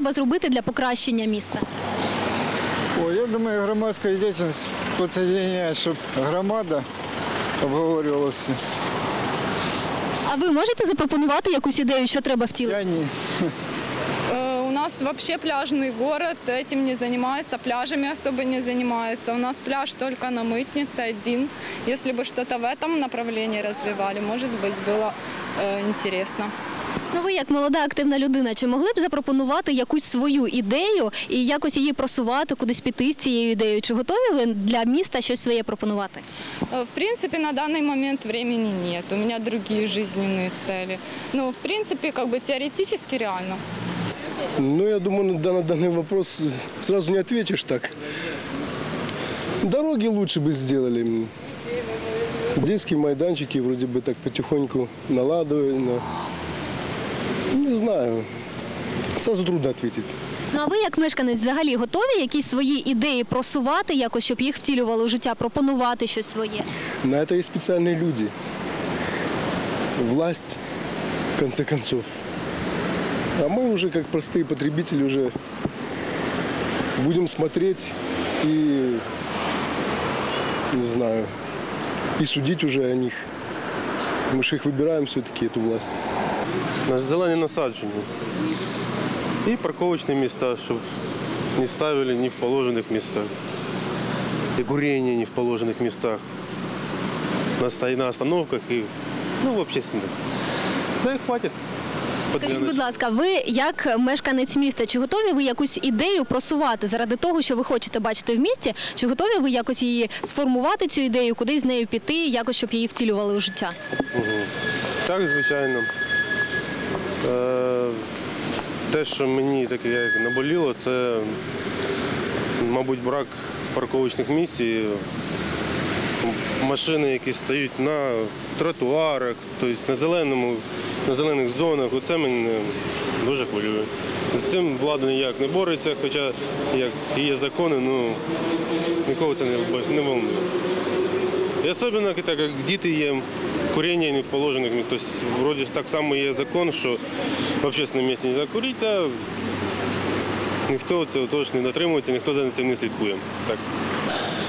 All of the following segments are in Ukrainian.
треба зробити для покращення міста? Ой, я думаю, громадська діяльність підсоединяє, щоб громада обговорювала все. А ви можете запропонувати якусь ідею, що треба втілити? Я ні. Э, У нас вообще пляжный город, этим не занимаются, пляжами особо не занимаются. У нас пляж только на Мытнице один. Если бы что-то в этом направлении развивали, может быть, было э, интересно. Ну ви як молода активна людина, чи могли б запропонувати якусь свою ідею і якось її просувати, кудись піти з цією ідеєю? Чи готові ви для міста щось своє пропонувати? Э, В принципе, на данный момент времени нет. У меня другие жизненные цели. Ну, в принципе, как бы теоретически реально. Ну, я думаю, на дан- на данный вопрос сразу не ответишь так. Дороги лучше бы сделали. м. Детские майданчики вроде бы так потихоньку наладывали. Не знаю. Сразу трудно ответить. Ну а ви, як мешканець, взагалі готові якісь свої ідеї просувати, якось щоб їх втілювали у життя, пропонувати щось своє? На это есть специальные люди. Власть, в конце концов. А мы уже, как простые потребители, уже будем смотреть и, не знаю, и судить уже о них. Мы же их выбираем все-таки, эту власть. на зелені насадження. І парковочні міста, щоб не ставили ні в положених містах. І курення не в положених містах. На, на остановках і ну, в общественних. Да і хватить. Скажіть, будь ласка, ви як мешканець міста, чи готові ви якусь ідею просувати заради того, що ви хочете бачити в місті? Чи готові ви якось її сформувати цю ідею, кудись з нею піти, якось щоб її втілювали у життя? Так, звичайно. Е, те, що мені таке як наболіло, це, мабуть, брак парковочних місць. І машини, які стоять на тротуарах, тобто на, зеленому, на зелених зонах. Оце мене дуже хвилює. З цим влада ніяк не бореться, хоча як є закони, ну нікого це не, не волнує. І особливо так, як діти є, куріння не в положених. Тобто, вроді так само є закон, що в общественному місці не можна курити, а ніхто цього теж не дотримується, ніхто за цим не слідкує. Так.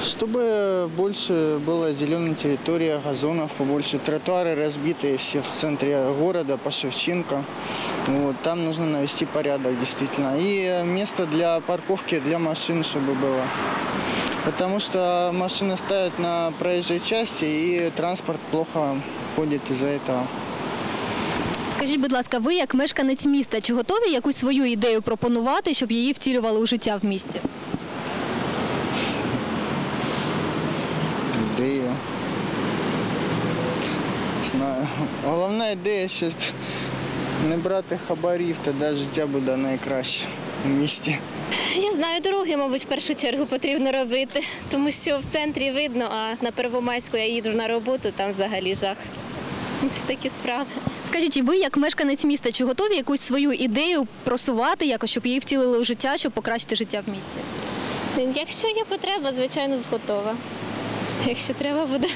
Чтобы больше была зеленая территория, газонов побольше, тротуары разбитые все в центре города, по Шевченко. Вот, там нужно навести порядок действительно. И место для парковки для машин, чтобы было. Потому что машины ставят на проезжей части, и транспорт плохо ходит из-за этого. Скажіть, будь ласка, ви як мешканець міста, чи готові якусь свою ідею пропонувати, щоб її втілювали у життя в місті? Ідея. Не Знаю. Головна ідея ще не брати хабарів, тоді життя буде найкраще в місті. Знаю, дороги, мабуть, в першу чергу потрібно робити, тому що в центрі видно, а на Первомайську я їду на роботу, там взагалі жах. Ось такі справи. Скажіть, і ви як мешканець міста, чи готові якусь свою ідею просувати, якось щоб її втілили у життя, щоб покращити життя в місті? Якщо є потреба, звичайно, готова. Якщо треба буде.